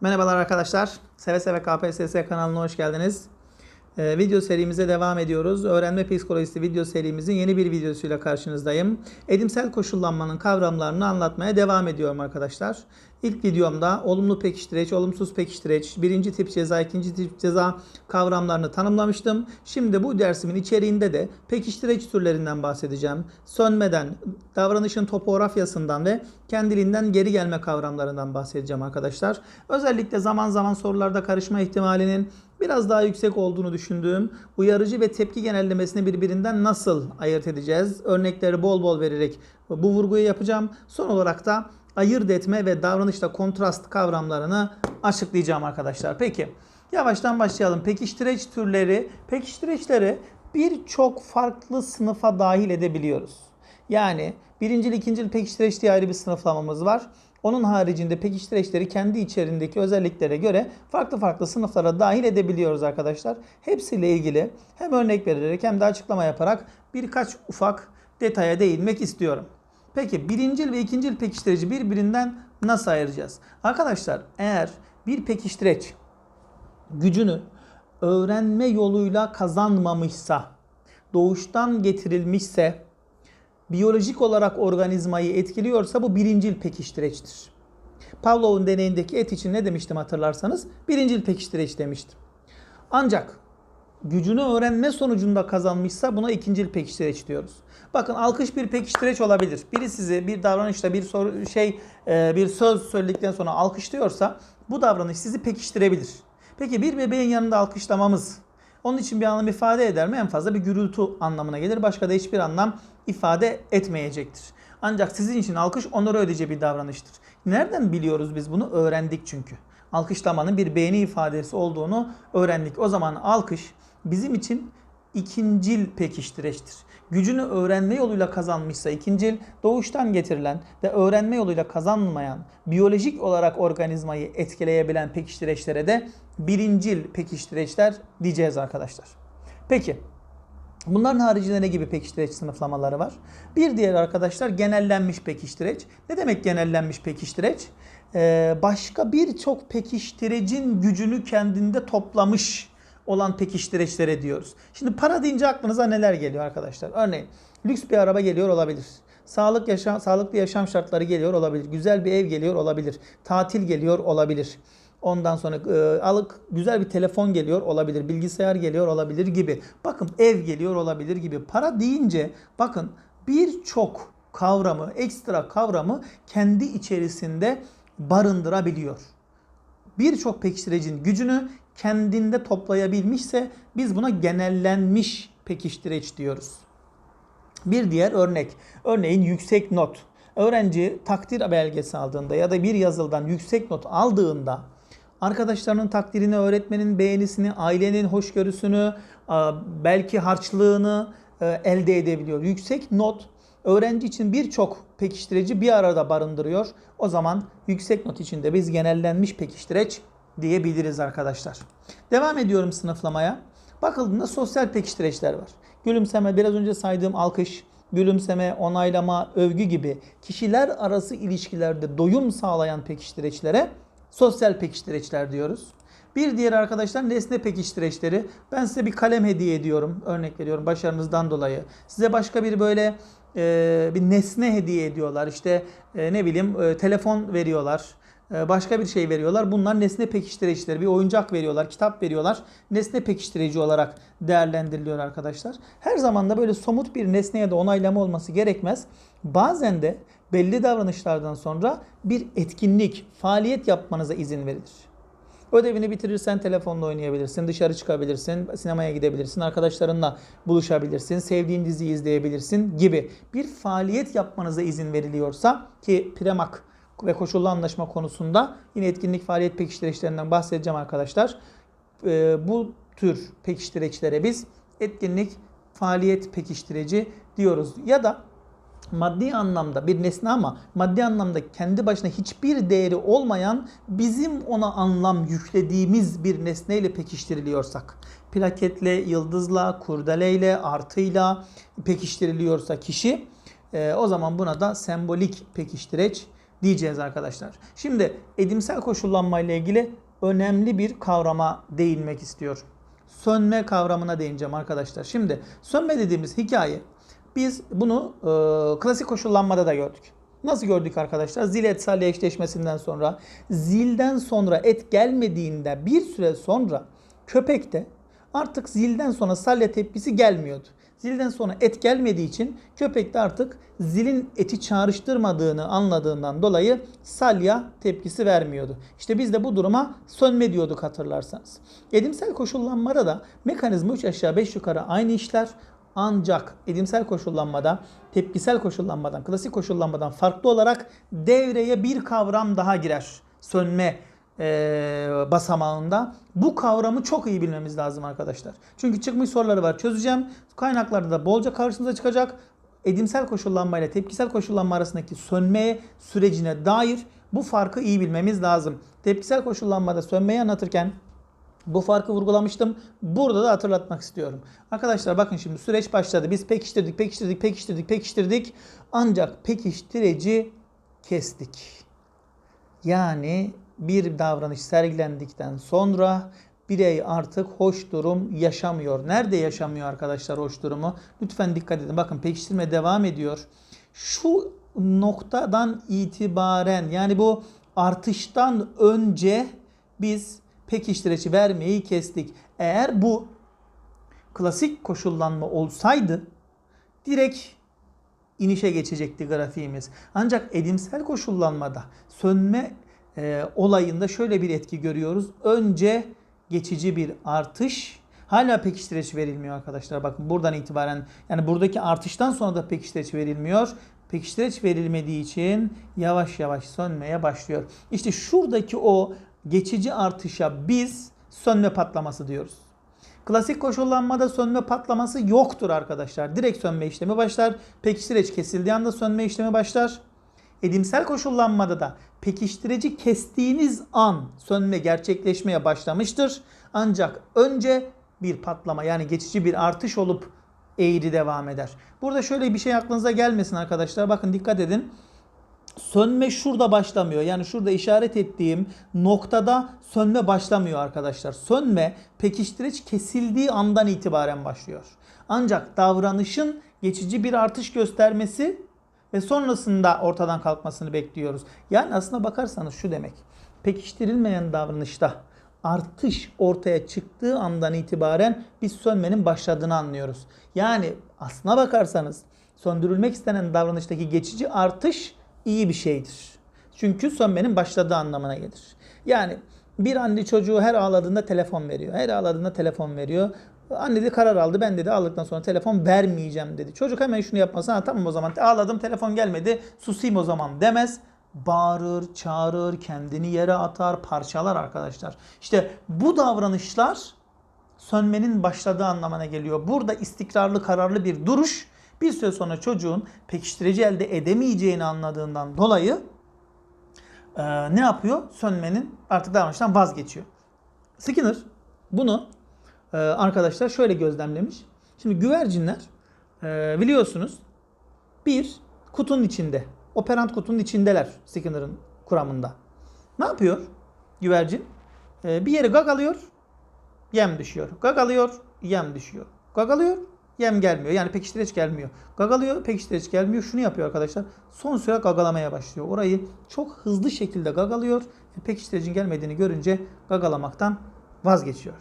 Merhabalar arkadaşlar. Seve Seve KPSS kanalına hoş geldiniz. Ee, video serimize devam ediyoruz. Öğrenme psikolojisi video serimizin yeni bir videosuyla karşınızdayım. Edimsel koşullanmanın kavramlarını anlatmaya devam ediyorum arkadaşlar. İlk videomda olumlu pekiştireç, olumsuz pekiştireç, birinci tip ceza, ikinci tip ceza kavramlarını tanımlamıştım. Şimdi bu dersimin içeriğinde de pekiştireç türlerinden bahsedeceğim. Sönmeden, davranışın topografyasından ve kendiliğinden geri gelme kavramlarından bahsedeceğim arkadaşlar. Özellikle zaman zaman sorularda karışma ihtimalinin biraz daha yüksek olduğunu düşündüğüm uyarıcı ve tepki genellemesini birbirinden nasıl ayırt edeceğiz? Örnekleri bol bol vererek bu vurguyu yapacağım. Son olarak da ayırt etme ve davranışta kontrast kavramlarını açıklayacağım arkadaşlar. Peki yavaştan başlayalım. Pekiştireç türleri, pekiştireçleri birçok farklı sınıfa dahil edebiliyoruz. Yani birincil, ikincil pekiştireç diye ayrı bir sınıflamamız var. Onun haricinde pekiştireçleri kendi içerisindeki özelliklere göre farklı farklı sınıflara dahil edebiliyoruz arkadaşlar. Hepsiyle ilgili hem örnek vererek hem de açıklama yaparak birkaç ufak detaya değinmek istiyorum. Peki birincil ve ikincil pekiştirici birbirinden nasıl ayıracağız? Arkadaşlar eğer bir pekiştireç gücünü öğrenme yoluyla kazanmamışsa, doğuştan getirilmişse, biyolojik olarak organizmayı etkiliyorsa bu birincil pekiştireçtir. Pavlov'un deneyindeki et için ne demiştim hatırlarsanız? Birincil pekiştireç demiştim. Ancak gücünü öğrenme sonucunda kazanmışsa buna ikincil pekiştireç diyoruz. Bakın alkış bir pekiştireç olabilir. Biri sizi bir davranışta bir soru, şey e, bir söz söyledikten sonra alkışlıyorsa bu davranış sizi pekiştirebilir. Peki bir bebeğin yanında alkışlamamız onun için bir anlam ifade eder mi? En fazla bir gürültü anlamına gelir. Başka da hiçbir anlam ifade etmeyecektir. Ancak sizin için alkış onur ödece bir davranıştır. Nereden biliyoruz biz bunu? Öğrendik çünkü. Alkışlamanın bir beğeni ifadesi olduğunu öğrendik. O zaman alkış bizim için ikincil pekiştireçtir. Gücünü öğrenme yoluyla kazanmışsa ikincil, doğuştan getirilen ve öğrenme yoluyla kazanmayan, biyolojik olarak organizmayı etkileyebilen pekiştireçlere de birincil pekiştireçler diyeceğiz arkadaşlar. Peki Bunların haricinde ne gibi pekiştireç sınıflamaları var? Bir diğer arkadaşlar genellenmiş pekiştireç. Ne demek genellenmiş pekiştireç? Ee, başka birçok pekiştirecin gücünü kendinde toplamış olan pekiştireçlere diyoruz. Şimdi para deyince aklınıza neler geliyor arkadaşlar? Örneğin lüks bir araba geliyor olabilir. Sağlık yaşam, sağlıklı yaşam şartları geliyor olabilir. Güzel bir ev geliyor olabilir. Tatil geliyor olabilir. Ondan sonra e, alık güzel bir telefon geliyor olabilir, bilgisayar geliyor olabilir gibi. Bakın ev geliyor olabilir gibi. Para deyince bakın birçok kavramı, ekstra kavramı kendi içerisinde barındırabiliyor. Birçok pekiştirecin gücünü kendinde toplayabilmişse biz buna genellenmiş pekiştireç diyoruz. Bir diğer örnek, örneğin yüksek not. Öğrenci takdir belgesi aldığında ya da bir yazıldan yüksek not aldığında arkadaşlarının takdirini, öğretmenin beğenisini, ailenin hoşgörüsünü, belki harçlığını e, elde edebiliyor. Yüksek not öğrenci için birçok pekiştirici bir arada barındırıyor. O zaman yüksek not içinde biz genellenmiş pekiştireç diyebiliriz arkadaşlar. Devam ediyorum sınıflamaya. Bakıldığında sosyal pekiştireçler var. Gülümseme, biraz önce saydığım alkış, gülümseme, onaylama, övgü gibi kişiler arası ilişkilerde doyum sağlayan pekiştireçlere sosyal pekiştireçler diyoruz. Bir diğer arkadaşlar nesne pekiştireçleri. Ben size bir kalem hediye ediyorum. Örnek veriyorum başarınızdan dolayı. Size başka bir böyle e, bir nesne hediye ediyorlar. İşte e, ne bileyim e, telefon veriyorlar. E, başka bir şey veriyorlar. Bunlar nesne pekiştiricileri. Bir oyuncak veriyorlar, kitap veriyorlar. Nesne pekiştirici olarak değerlendiriliyor arkadaşlar. Her zaman da böyle somut bir nesneye de onaylama olması gerekmez. Bazen de belli davranışlardan sonra bir etkinlik, faaliyet yapmanıza izin verilir. Ödevini bitirirsen telefonla oynayabilirsin, dışarı çıkabilirsin, sinemaya gidebilirsin, arkadaşlarınla buluşabilirsin, sevdiğin diziyi izleyebilirsin gibi bir faaliyet yapmanıza izin veriliyorsa ki Premak ve koşullu anlaşma konusunda yine etkinlik faaliyet pekiştireçlerinden bahsedeceğim arkadaşlar. Ee, bu tür pekiştireçlere biz etkinlik faaliyet pekiştireci diyoruz. Ya da maddi anlamda bir nesne ama maddi anlamda kendi başına hiçbir değeri olmayan bizim ona anlam yüklediğimiz bir nesneyle pekiştiriliyorsak plaketle, yıldızla, kurdeleyle, artıyla pekiştiriliyorsa kişi e, o zaman buna da sembolik pekiştireç diyeceğiz arkadaşlar. Şimdi edimsel koşullanma ile ilgili önemli bir kavrama değinmek istiyorum. Sönme kavramına değineceğim arkadaşlar. Şimdi sönme dediğimiz hikaye biz bunu e, klasik koşullanmada da gördük. Nasıl gördük arkadaşlar? Zil et salya eşleşmesinden sonra zilden sonra et gelmediğinde bir süre sonra köpekte artık zilden sonra salya tepkisi gelmiyordu. Zilden sonra et gelmediği için köpek de artık zilin eti çağrıştırmadığını anladığından dolayı salya tepkisi vermiyordu. İşte biz de bu duruma sönme diyorduk hatırlarsanız. Edimsel koşullanmada da mekanizma 3 aşağı 5 yukarı aynı işler. Ancak edimsel koşullanmada tepkisel koşullanmadan, klasik koşullanmadan farklı olarak devreye bir kavram daha girer. Sönme e, basamağında. Bu kavramı çok iyi bilmemiz lazım arkadaşlar. Çünkü çıkmış soruları var çözeceğim. Kaynaklarda da bolca karşınıza çıkacak. Edimsel koşullanma ile tepkisel koşullanma arasındaki sönme sürecine dair bu farkı iyi bilmemiz lazım. Tepkisel koşullanmada sönmeyi anlatırken bu farkı vurgulamıştım. Burada da hatırlatmak istiyorum. Arkadaşlar bakın şimdi süreç başladı. Biz pekiştirdik, pekiştirdik, pekiştirdik, pekiştirdik. Ancak pekiştireci kestik. Yani bir davranış sergilendikten sonra birey artık hoş durum yaşamıyor. Nerede yaşamıyor arkadaşlar hoş durumu? Lütfen dikkat edin. Bakın pekiştirme devam ediyor. Şu noktadan itibaren yani bu artıştan önce biz pekiştireci vermeyi kestik. Eğer bu klasik koşullanma olsaydı direkt inişe geçecekti grafiğimiz. Ancak edimsel koşullanmada sönme e, olayında şöyle bir etki görüyoruz. Önce geçici bir artış hala pekiştireç verilmiyor arkadaşlar. Bakın buradan itibaren yani buradaki artıştan sonra da pekiştireç verilmiyor. Pekiştireç verilmediği için yavaş yavaş sönmeye başlıyor. İşte şuradaki o geçici artışa biz sönme patlaması diyoruz. Klasik koşullanmada sönme patlaması yoktur arkadaşlar. Direkt sönme işlemi başlar. Pekiştireç kesildiği anda sönme işlemi başlar. Edimsel koşullanmada da pekiştireci kestiğiniz an sönme gerçekleşmeye başlamıştır. Ancak önce bir patlama yani geçici bir artış olup eğri devam eder. Burada şöyle bir şey aklınıza gelmesin arkadaşlar. Bakın dikkat edin. Sönme şurada başlamıyor. Yani şurada işaret ettiğim noktada sönme başlamıyor arkadaşlar. Sönme pekiştireç kesildiği andan itibaren başlıyor. Ancak davranışın geçici bir artış göstermesi ve sonrasında ortadan kalkmasını bekliyoruz. Yani aslına bakarsanız şu demek. Pekiştirilmeyen davranışta artış ortaya çıktığı andan itibaren biz sönmenin başladığını anlıyoruz. Yani aslına bakarsanız söndürülmek istenen davranıştaki geçici artış iyi bir şeydir. Çünkü sönmenin başladığı anlamına gelir. Yani bir anne çocuğu her ağladığında telefon veriyor. Her ağladığında telefon veriyor. Anne de karar aldı. Ben dedi ağladıktan sonra telefon vermeyeceğim dedi. Çocuk hemen şunu yapmasa ha, tamam o zaman ağladım telefon gelmedi susayım o zaman demez. Bağırır, çağırır, kendini yere atar, parçalar arkadaşlar. İşte bu davranışlar sönmenin başladığı anlamına geliyor. Burada istikrarlı, kararlı bir duruş bir süre sonra çocuğun pekiştirici elde edemeyeceğini anladığından dolayı e, ne yapıyor? Sönmenin artık davranıştan vazgeçiyor. Skinner bunu e, arkadaşlar şöyle gözlemlemiş. Şimdi güvercinler e, biliyorsunuz bir kutunun içinde, operant kutunun içindeler Skinner'ın kuramında. Ne yapıyor güvercin? E, bir yere gagalıyor, yem düşüyor. Gagalıyor, yem düşüyor. Gagalıyor, yem gelmiyor. Yani pekiştireç gelmiyor. Gagalıyor, pekiştireç gelmiyor. Şunu yapıyor arkadaşlar. Son süre gagalamaya başlıyor. Orayı çok hızlı şekilde gagalıyor. Pekiştirecin gelmediğini görünce gagalamaktan vazgeçiyor.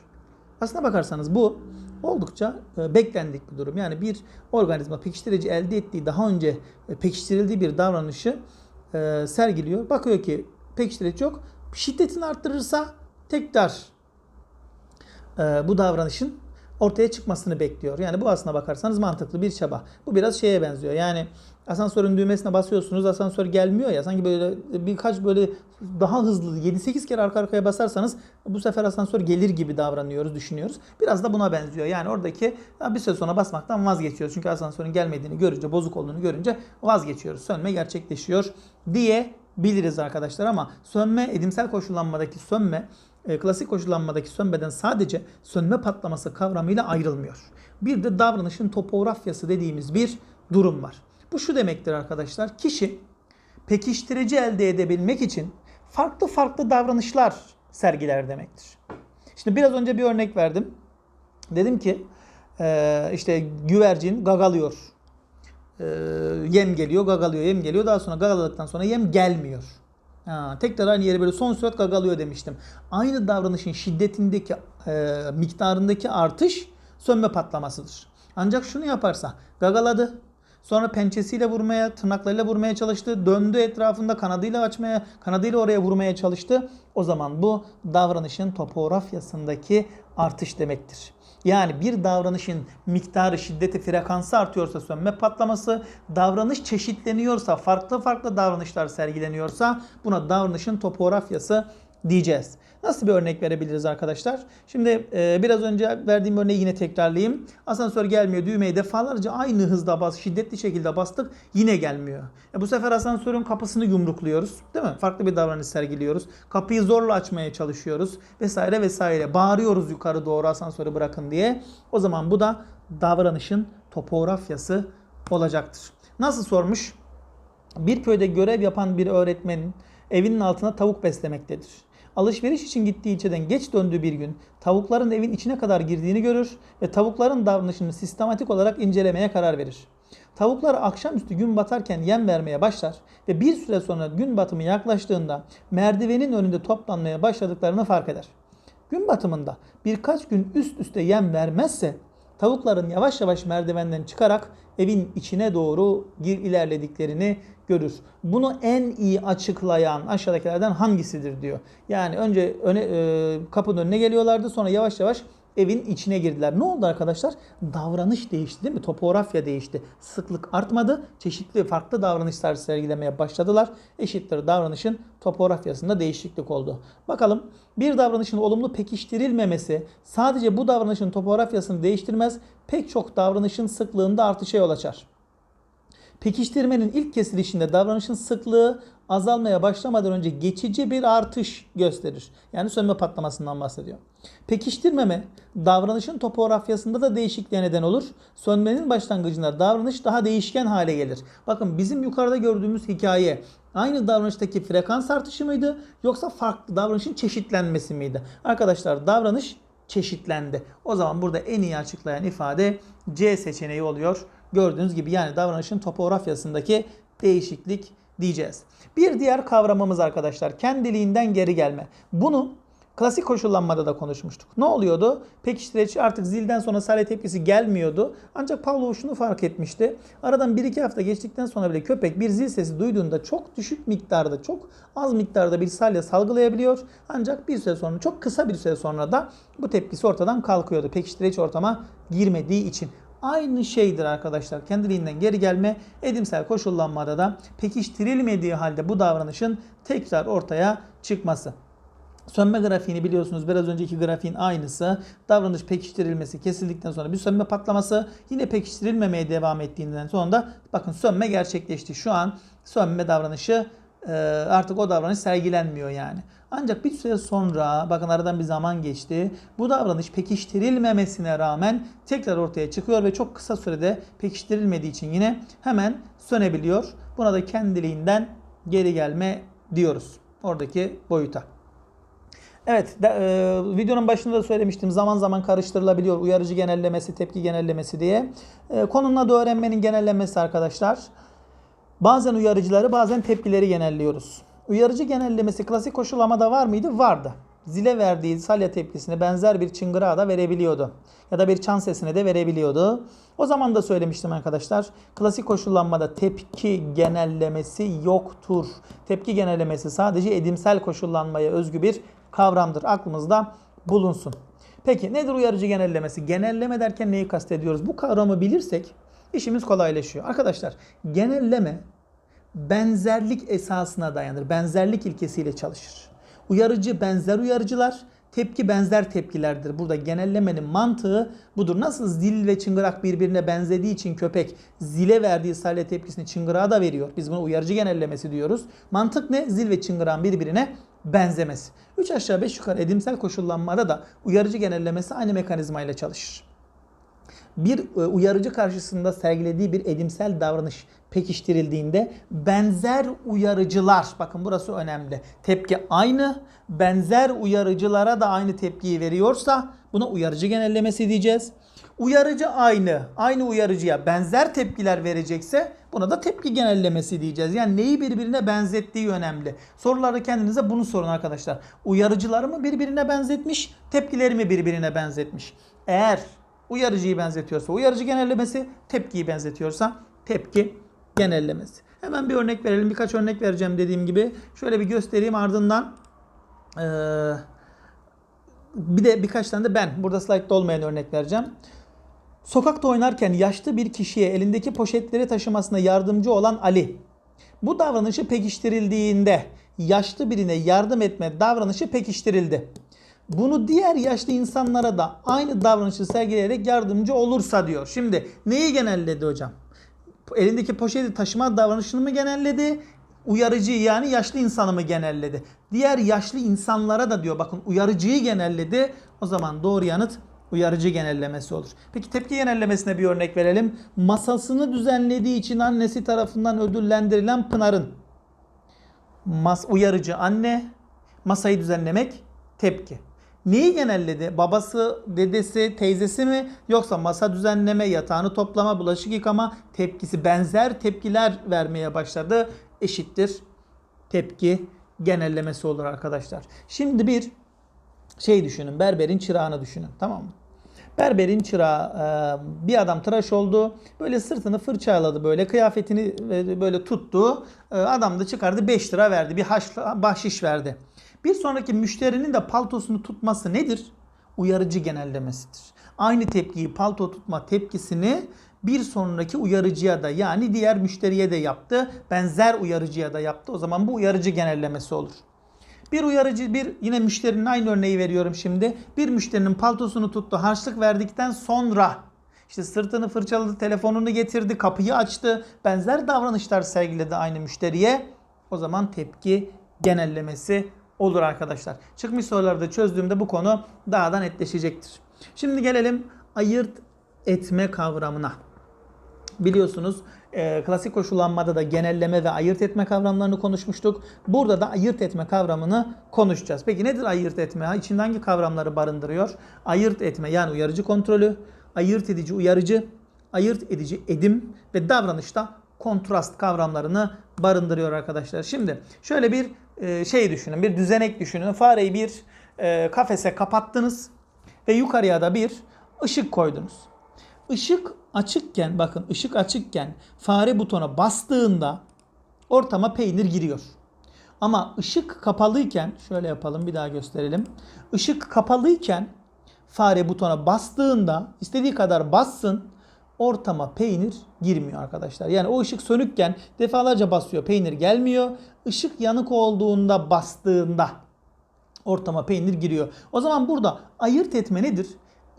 Aslına bakarsanız bu oldukça e, beklendik bir durum. Yani bir organizma pekiştirici elde ettiği daha önce e, pekiştirildiği bir davranışı e, sergiliyor. Bakıyor ki pekiştirici yok. Şiddetini arttırırsa tekrar bu davranışın ortaya çıkmasını bekliyor. Yani bu aslına bakarsanız mantıklı bir çaba. Bu biraz şeye benziyor. Yani asansörün düğmesine basıyorsunuz asansör gelmiyor ya sanki böyle birkaç böyle daha hızlı 7-8 kere arka arkaya basarsanız bu sefer asansör gelir gibi davranıyoruz, düşünüyoruz. Biraz da buna benziyor. Yani oradaki bir süre sonra basmaktan vazgeçiyoruz. Çünkü asansörün gelmediğini görünce, bozuk olduğunu görünce vazgeçiyoruz. Sönme gerçekleşiyor diye biliriz arkadaşlar ama sönme edimsel koşullanmadaki sönme e, klasik koşullanmadaki sönmeden sadece sönme patlaması kavramıyla ayrılmıyor. Bir de davranışın topografyası dediğimiz bir durum var. Bu şu demektir arkadaşlar. Kişi pekiştirici elde edebilmek için farklı farklı davranışlar sergiler demektir. Şimdi biraz önce bir örnek verdim. Dedim ki eee, işte güvercin gagalıyor. Eee, yem geliyor, gagalıyor, yem geliyor. Daha sonra gagaladıktan sonra yem gelmiyor. Ha, tekrar aynı yere böyle son sürat gagalıyor demiştim. Aynı davranışın şiddetindeki, eee, miktarındaki artış sönme patlamasıdır. Ancak şunu yaparsa gagaladı, Sonra pençesiyle vurmaya, tırnaklarıyla vurmaya çalıştı. Döndü etrafında kanadıyla açmaya, kanadıyla oraya vurmaya çalıştı. O zaman bu davranışın topografyasındaki artış demektir. Yani bir davranışın miktarı, şiddeti, frekansı artıyorsa sönme patlaması, davranış çeşitleniyorsa, farklı farklı davranışlar sergileniyorsa buna davranışın topografyası diyeceğiz. Nasıl bir örnek verebiliriz arkadaşlar? Şimdi e, biraz önce verdiğim örneği yine tekrarlayayım. Asansör gelmiyor. Düğmeyi defalarca aynı hızda bas, şiddetli şekilde bastık. Yine gelmiyor. E, bu sefer asansörün kapısını yumrukluyoruz. Değil mi? Farklı bir davranış sergiliyoruz. Kapıyı zorla açmaya çalışıyoruz. Vesaire vesaire. Bağırıyoruz yukarı doğru asansörü bırakın diye. O zaman bu da davranışın topografyası olacaktır. Nasıl sormuş? Bir köyde görev yapan bir öğretmenin evinin altına tavuk beslemektedir. Alışveriş için gittiği ilçeden geç döndüğü bir gün tavukların evin içine kadar girdiğini görür ve tavukların davranışını sistematik olarak incelemeye karar verir. Tavuklar akşamüstü gün batarken yem vermeye başlar ve bir süre sonra gün batımı yaklaştığında merdivenin önünde toplanmaya başladıklarını fark eder. Gün batımında birkaç gün üst üste yem vermezse tavukların yavaş yavaş merdivenden çıkarak evin içine doğru gir ilerlediklerini görür. Bunu en iyi açıklayan aşağıdakilerden hangisidir diyor. Yani önce öne, e, kapının önüne geliyorlardı sonra yavaş yavaş evin içine girdiler. Ne oldu arkadaşlar? Davranış değişti değil mi? Topografya değişti. Sıklık artmadı. Çeşitli farklı davranışlar sergilemeye başladılar. Eşittir davranışın topografyasında değişiklik oldu. Bakalım bir davranışın olumlu pekiştirilmemesi sadece bu davranışın topografyasını değiştirmez. Pek çok davranışın sıklığında artışa yol açar. Pekiştirmenin ilk kesilişinde davranışın sıklığı azalmaya başlamadan önce geçici bir artış gösterir. Yani sönme patlamasından bahsediyor. Pekiştirmeme davranışın topografyasında da değişikliğe neden olur. Sönmenin başlangıcında davranış daha değişken hale gelir. Bakın bizim yukarıda gördüğümüz hikaye aynı davranıştaki frekans artışı mıydı yoksa farklı davranışın çeşitlenmesi miydi? Arkadaşlar davranış çeşitlendi. O zaman burada en iyi açıklayan ifade C seçeneği oluyor. Gördüğünüz gibi yani davranışın topografyasındaki değişiklik diyeceğiz. Bir diğer kavramımız arkadaşlar kendiliğinden geri gelme. Bunu klasik koşullanmada da konuşmuştuk. Ne oluyordu? Pekiştirici artık zilden sonra sale tepkisi gelmiyordu. Ancak Pavlov şunu fark etmişti. Aradan 1-2 hafta geçtikten sonra bile köpek bir zil sesi duyduğunda çok düşük miktarda, çok az miktarda bir salya salgılayabiliyor. Ancak bir süre sonra, çok kısa bir süre sonra da bu tepkisi ortadan kalkıyordu. Pekiştirici ortama girmediği için. Aynı şeydir arkadaşlar. Kendiliğinden geri gelme edimsel koşullanmada da pekiştirilmediği halde bu davranışın tekrar ortaya çıkması. Sönme grafiğini biliyorsunuz biraz önceki grafiğin aynısı. Davranış pekiştirilmesi kesildikten sonra bir sönme patlaması yine pekiştirilmemeye devam ettiğinden sonra da bakın sönme gerçekleşti. Şu an sönme davranışı artık o davranış sergilenmiyor yani. Ancak bir süre sonra bakın aradan bir zaman geçti. Bu davranış pekiştirilmemesine rağmen tekrar ortaya çıkıyor ve çok kısa sürede pekiştirilmediği için yine hemen sönebiliyor. Buna da kendiliğinden geri gelme diyoruz. Oradaki boyuta. Evet, de, e, videonun başında da söylemiştim. Zaman zaman karıştırılabiliyor uyarıcı genellemesi, tepki genellemesi diye. E, konunun adı öğrenmenin genellemesi arkadaşlar. Bazen uyarıcıları, bazen tepkileri genelliyoruz. Uyarıcı genellemesi klasik koşullamada var mıydı? Vardı. Zile verdiği salya tepkisine benzer bir çıngırağı da verebiliyordu. Ya da bir çan sesine de verebiliyordu. O zaman da söylemiştim arkadaşlar. Klasik koşullanmada tepki genellemesi yoktur. Tepki genellemesi sadece edimsel koşullanmaya özgü bir kavramdır. Aklımızda bulunsun. Peki nedir uyarıcı genellemesi? Genelleme derken neyi kastediyoruz? Bu kavramı bilirsek işimiz kolaylaşıyor. Arkadaşlar genelleme benzerlik esasına dayanır. Benzerlik ilkesiyle çalışır. Uyarıcı benzer uyarıcılar, tepki benzer tepkilerdir. Burada genellemenin mantığı budur. Nasıl zil ve çıngırak birbirine benzediği için köpek zile verdiği salya tepkisini çıngırağa da veriyor. Biz buna uyarıcı genellemesi diyoruz. Mantık ne? Zil ve çıngırağın birbirine benzemesi. 3 aşağı 5 yukarı edimsel koşullanmada da uyarıcı genellemesi aynı mekanizmayla çalışır. bir e, uyarıcı karşısında sergilediği bir edimsel davranış pekiştirildiğinde benzer uyarıcılar bakın burası önemli. Tepki aynı. Benzer uyarıcılara da aynı tepkiyi veriyorsa buna uyarıcı genellemesi diyeceğiz. Uyarıcı aynı. Aynı uyarıcıya benzer tepkiler verecekse buna da tepki genellemesi diyeceğiz. Yani neyi birbirine benzettiği önemli. Sorularda kendinize bunu sorun arkadaşlar. Uyarıcıları mı birbirine benzetmiş, tepkileri mi birbirine benzetmiş? Eğer uyarıcıyı benzetiyorsa uyarıcı genellemesi, tepkiyi benzetiyorsa tepki genellemesi. Hemen bir örnek verelim. Birkaç örnek vereceğim dediğim gibi. Şöyle bir göstereyim ardından eee, bir de birkaç tane de ben burada slaytta olmayan örnek vereceğim. Sokakta oynarken yaşlı bir kişiye elindeki poşetleri taşımasına yardımcı olan Ali. Bu davranışı pekiştirildiğinde yaşlı birine yardım etme davranışı pekiştirildi. Bunu diğer yaşlı insanlara da aynı davranışı sergileyerek yardımcı olursa diyor. Şimdi neyi genelledi hocam? Elindeki poşeti taşıma davranışını mı genelledi? Uyarıcıyı yani yaşlı insanı mı genelledi? Diğer yaşlı insanlara da diyor bakın uyarıcıyı genelledi. O zaman doğru yanıt uyarıcı genellemesi olur. Peki tepki genellemesine bir örnek verelim. Masasını düzenlediği için annesi tarafından ödüllendirilen Pınar'ın mas uyarıcı anne, masayı düzenlemek tepki. Neyi genelledi? Babası, dedesi, teyzesi mi? Yoksa masa düzenleme, yatağını toplama, bulaşık yıkama tepkisi benzer tepkiler vermeye başladı. Eşittir tepki genellemesi olur arkadaşlar. Şimdi bir şey düşünün. Berberin çırağını düşünün. Tamam mı? Berberin çırağı e, bir adam tıraş oldu. Böyle sırtını fırçaladı böyle. Kıyafetini e, böyle tuttu. E, Adam da çıkardı 5 lira verdi. Bir haş, bahşiş verdi. Bir sonraki müşterinin de paltosunu tutması nedir? Uyarıcı genellemesidir. Aynı tepkiyi palto tutma tepkisini bir sonraki uyarıcıya da yani diğer müşteriye de yaptı. Benzer uyarıcıya da yaptı. O zaman bu uyarıcı genellemesi olur. Bir uyarıcı bir yine müşterinin aynı örneği veriyorum şimdi. Bir müşterinin paltosunu tuttu harçlık verdikten sonra işte sırtını fırçaladı, telefonunu getirdi, kapıyı açtı. Benzer davranışlar sergiledi aynı müşteriye. O zaman tepki genellemesi olur arkadaşlar. Çıkmış sorularda çözdüğümde bu konu daha da netleşecektir. Şimdi gelelim ayırt etme kavramına. Biliyorsunuz e, klasik koşullanmada da genelleme ve ayırt etme kavramlarını konuşmuştuk. Burada da ayırt etme kavramını konuşacağız. Peki nedir ayırt etme? İçinde hangi kavramları barındırıyor? Ayırt etme yani uyarıcı kontrolü, ayırt edici uyarıcı, ayırt edici edim ve davranışta kontrast kavramlarını barındırıyor arkadaşlar. Şimdi şöyle bir e, şey düşünün, bir düzenek düşünün. Fareyi bir e, kafese kapattınız ve yukarıya da bir ışık koydunuz. Işık açıkken bakın ışık açıkken fare butona bastığında ortama peynir giriyor. Ama ışık kapalıyken şöyle yapalım bir daha gösterelim. Işık kapalıyken fare butona bastığında istediği kadar bassın ortama peynir girmiyor arkadaşlar. Yani o ışık sönükken defalarca basıyor peynir gelmiyor. Işık yanık olduğunda bastığında ortama peynir giriyor. O zaman burada ayırt etme nedir?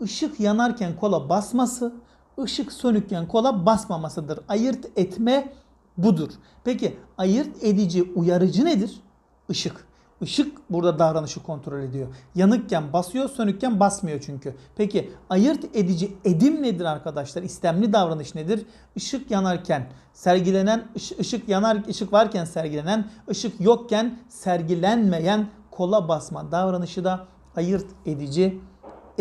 Işık yanarken kola basması, ışık sönükken kola basmamasıdır. Ayırt etme budur. Peki ayırt edici uyarıcı nedir? Işık. Işık burada davranışı kontrol ediyor. Yanıkken basıyor, sönükken basmıyor çünkü. Peki ayırt edici edim nedir arkadaşlar? İstemli davranış nedir? Işık yanarken sergilenen, ış- ışık yanar, ışık varken sergilenen, ışık yokken sergilenmeyen kola basma davranışı da ayırt edici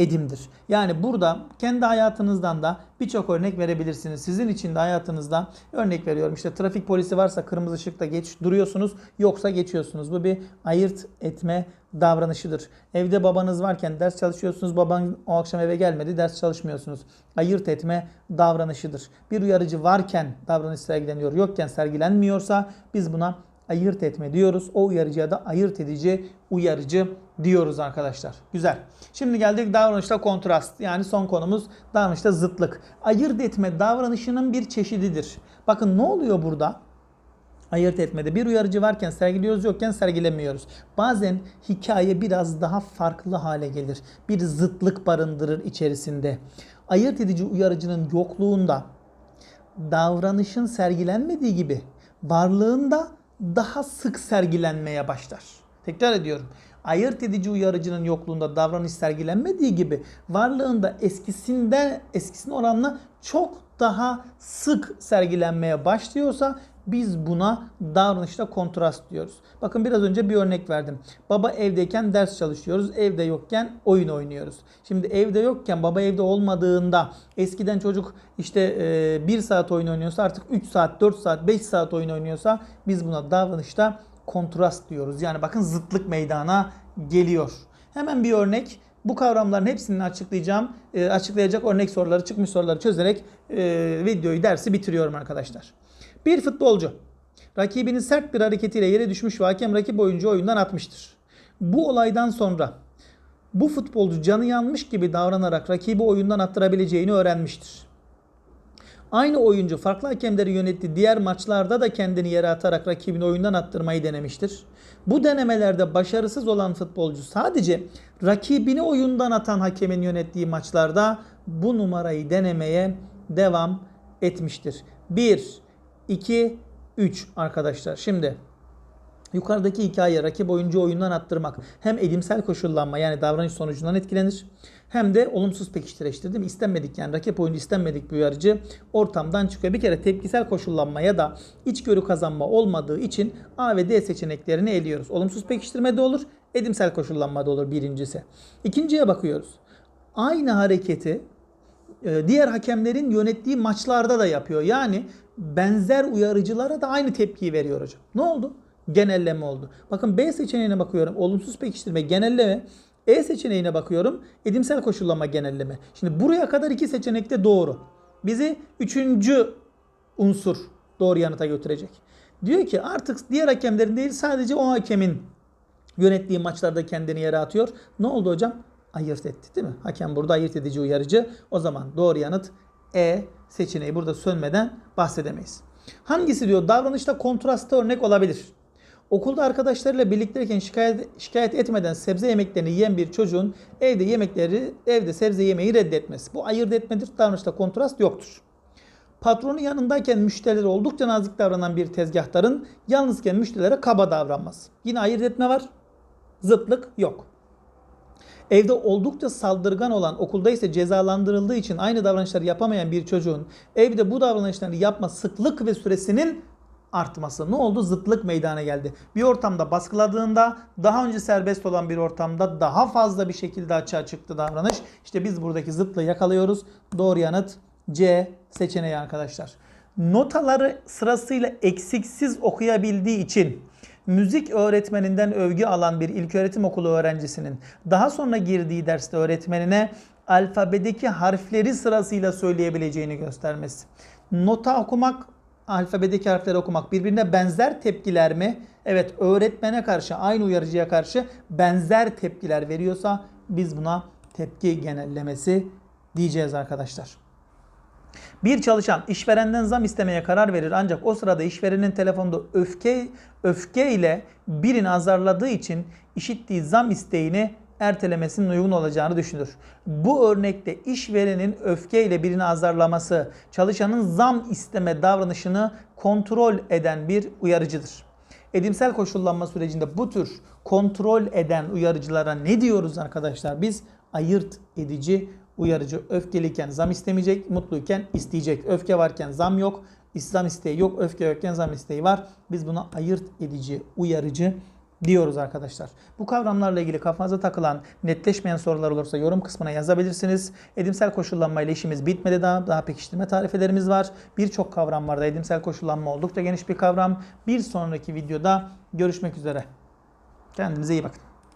edimdir. Yani burada kendi hayatınızdan da birçok örnek verebilirsiniz. Sizin için de hayatınızda örnek veriyorum. İşte trafik polisi varsa kırmızı ışıkta geç duruyorsunuz yoksa geçiyorsunuz. Bu bir ayırt etme davranışıdır. Evde babanız varken ders çalışıyorsunuz. Baban o akşam eve gelmedi ders çalışmıyorsunuz. Ayırt etme davranışıdır. Bir uyarıcı varken davranış sergileniyor yokken sergilenmiyorsa biz buna ayırt etme diyoruz. O uyarıcıya da ayırt edici uyarıcı diyoruz arkadaşlar. Güzel. Şimdi geldik davranışta kontrast. Yani son konumuz davranışta zıtlık. Ayırt etme davranışının bir çeşididir. Bakın ne oluyor burada? Ayırt etmede bir uyarıcı varken sergiliyoruz yokken sergilemiyoruz. Bazen hikaye biraz daha farklı hale gelir. Bir zıtlık barındırır içerisinde. Ayırt edici uyarıcının yokluğunda davranışın sergilenmediği gibi varlığında daha sık sergilenmeye başlar. Tekrar ediyorum. ayırt edici uyarıcının yokluğunda davranış sergilenmediği gibi varlığında eskisinde eskisine oranla çok daha sık sergilenmeye başlıyorsa biz buna davranışta kontrast diyoruz. Bakın biraz önce bir örnek verdim. Baba evdeyken ders çalışıyoruz, evde yokken oyun oynuyoruz. Şimdi evde yokken baba evde olmadığında eskiden çocuk işte 1 saat oyun oynuyorsa artık 3 saat, 4 saat, 5 saat oyun oynuyorsa biz buna davranışta kontrast diyoruz. Yani bakın zıtlık meydana geliyor. Hemen bir örnek. Bu kavramların hepsini açıklayacağım. E, açıklayacak örnek soruları, çıkmış soruları çözerek e, videoyu, dersi bitiriyorum arkadaşlar. Bir futbolcu rakibinin sert bir hareketiyle yere düşmüş ve hakem rakip oyuncu oyundan atmıştır. Bu olaydan sonra bu futbolcu canı yanmış gibi davranarak rakibi oyundan attırabileceğini öğrenmiştir. Aynı oyuncu farklı hakemleri yönettiği diğer maçlarda da kendini yere atarak rakibini oyundan attırmayı denemiştir. Bu denemelerde başarısız olan futbolcu sadece rakibini oyundan atan hakemin yönettiği maçlarda bu numarayı denemeye devam etmiştir. 1, 2, 3 arkadaşlar. Şimdi Yukarıdaki hikaye rakip oyuncu oyundan attırmak hem edimsel koşullanma yani davranış sonucundan etkilenir hem de olumsuz pekiştireçtir değil mi? İstenmedik yani rakip oyuncu istenmedik bir uyarıcı ortamdan çıkıyor. Bir kere tepkisel koşullanma ya da içgörü kazanma olmadığı için A ve D seçeneklerini eliyoruz. Olumsuz pekiştirme de olur, edimsel koşullanma da olur birincisi. İkinciye bakıyoruz. Aynı hareketi diğer hakemlerin yönettiği maçlarda da yapıyor. Yani benzer uyarıcılara da aynı tepkiyi veriyor hocam. Ne oldu? genelleme oldu. Bakın B seçeneğine bakıyorum. Olumsuz pekiştirme genelleme. E seçeneğine bakıyorum. Edimsel koşullama genelleme. Şimdi buraya kadar iki seçenek de doğru. Bizi üçüncü unsur doğru yanıta götürecek. Diyor ki artık diğer hakemlerin değil sadece o hakemin yönettiği maçlarda kendini yere atıyor. Ne oldu hocam? Ayırt etti değil mi? Hakem burada ayırt edici uyarıcı. O zaman doğru yanıt E seçeneği burada sönmeden bahsedemeyiz. Hangisi diyor davranışta kontrasta örnek olabilir? Okulda arkadaşlarıyla birlikteyken şikayet, şikayet etmeden sebze yemeklerini yiyen bir çocuğun evde yemekleri, evde sebze yemeği reddetmesi. Bu ayırt etmedir. Davranışta kontrast yoktur. Patronu yanındayken müşterileri oldukça nazik davranan bir tezgahtarın yalnızken müşterilere kaba davranması. Yine ayırt etme var. Zıtlık yok. Evde oldukça saldırgan olan okulda ise cezalandırıldığı için aynı davranışları yapamayan bir çocuğun evde bu davranışları yapma sıklık ve süresinin artması. Ne oldu? Zıtlık meydana geldi. Bir ortamda baskıladığında daha önce serbest olan bir ortamda daha fazla bir şekilde açığa çıktı davranış. İşte biz buradaki zıtlığı yakalıyoruz. Doğru yanıt C seçeneği arkadaşlar. Notaları sırasıyla eksiksiz okuyabildiği için müzik öğretmeninden övgü alan bir ilköğretim okulu öğrencisinin daha sonra girdiği derste öğretmenine alfabedeki harfleri sırasıyla söyleyebileceğini göstermesi. Nota okumak alfabedeki harfleri okumak birbirine benzer tepkiler mi? Evet öğretmene karşı aynı uyarıcıya karşı benzer tepkiler veriyorsa biz buna tepki genellemesi diyeceğiz arkadaşlar. Bir çalışan işverenden zam istemeye karar verir ancak o sırada işverenin telefonda öfke öfke ile birini azarladığı için işittiği zam isteğini ertelemesinin uygun olacağını düşünür. Bu örnekte işverenin öfkeyle birini azarlaması çalışanın zam isteme davranışını kontrol eden bir uyarıcıdır. Edimsel koşullanma sürecinde bu tür kontrol eden uyarıcılara ne diyoruz arkadaşlar? Biz ayırt edici uyarıcı. Öfkeliyken zam istemeyecek, mutluyken isteyecek. Öfke varken zam yok, zam isteği yok, öfke yokken zam isteği var. Biz buna ayırt edici, uyarıcı diyoruz arkadaşlar. Bu kavramlarla ilgili kafanıza takılan netleşmeyen sorular olursa yorum kısmına yazabilirsiniz. Edimsel koşullanma ile işimiz bitmedi daha. Daha pekiştirme tarifelerimiz var. Birçok kavram var da edimsel koşullanma oldukça geniş bir kavram. Bir sonraki videoda görüşmek üzere. Kendinize iyi bakın.